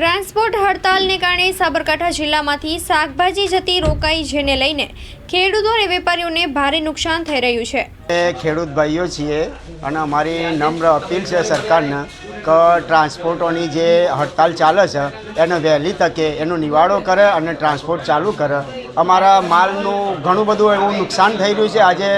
Transport હડતાલને કારણે સાબરકાંઠા જિલ્લામાંથી શાકભાજી જતી રોકાઈ જેને લઈને ખેડૂતો અને વેપારીઓને ભારે નુકસાન થઈ રહ્યું છે. ખેડૂત ભાઈઓ છીએ અને અમારી નમ્ર અપીલ છે સરકારને કે ટ્રાન્સપોર્ટોની જે હડતાલ ચાલે છે, એને વહેલી તકે એનો નિવાડો કરે અને ટ્રાન્સપોર્ટ ચાલુ કરે. અમારા માલનું ઘણું બધું એવું નુકસાન થઈ રહ્યું છે. આજે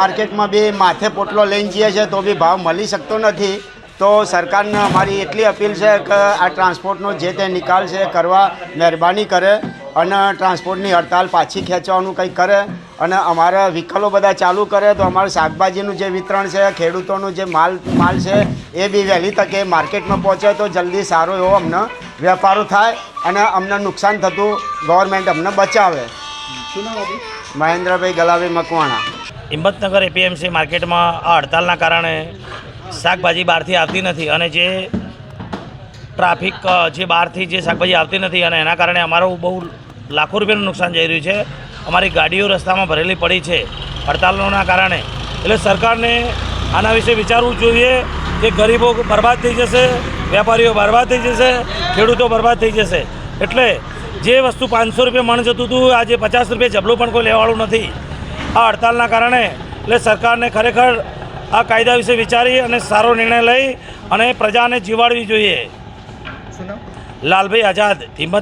માર્કેટમાં બી માથે પોટલો લઈને જઈએ છીએ તો બી ભાવ મળી શકતો નથી. તો સરકારને અમારી એટલી અપીલ છે કે આ ટ્રાન્સપોર્ટનો જે તે નિકાલ છે કરવા મહેરબાની કરે અને ટ્રાન્સપોર્ટની હડતાલ પાછી ખેંચવાનું કંઈક કરે અને અમારા વ્હીકલો બધા ચાલુ કરે તો અમારું શાકભાજીનું જે વિતરણ છે ખેડૂતોનું જે માલ માલ છે એ બી વહેલી તકે માર્કેટમાં પહોંચે તો જલ્દી સારો એવો અમને વેપારો થાય અને અમને નુકસાન થતું ગવર્મેન્ટ અમને બચાવે. મહેન્દ્રભાઈ ગલાભાઈ મકવાણા. હિંમતનગર એપીએમસી માર્કેટમાં આ હડતાલના કારણે શાકભાજી બહારથી આવતી નથી અને જે ટ્રાફિક જે બહારથી જે શાકભાજી આવતી નથી અને એના કારણે અમારું બહુ લાખો રૂપિયાનું નુકસાન જઈ રહ્યું છે. અમારી ગાડીઓ રસ્તામાં ભરેલી પડી છે હડતાલોના કારણે. એટલે સરકારને આના વિશે વિચારવું જોઈએ કે ગરીબો બરબાદ થઈ જશે, વેપારીઓ બરબાદ થઈ જશે, ખેડૂતો બરબાદ થઈ જશે. એટલે જે વસ્તુ પાંચસો રૂપિયા મણ જતું હતું, આજે પચાસ રૂપિયા જબલું પણ કોઈ લેવાળું નથી. આ હડતાલના કારણે એટલે સરકારને ખરેખર આ કાયદા વિશે વિચારી અને સારો નિર્ણય લઈ અને પ્રજાને જીવાડવી જોઈએ. લાલભાઈ આઝાદ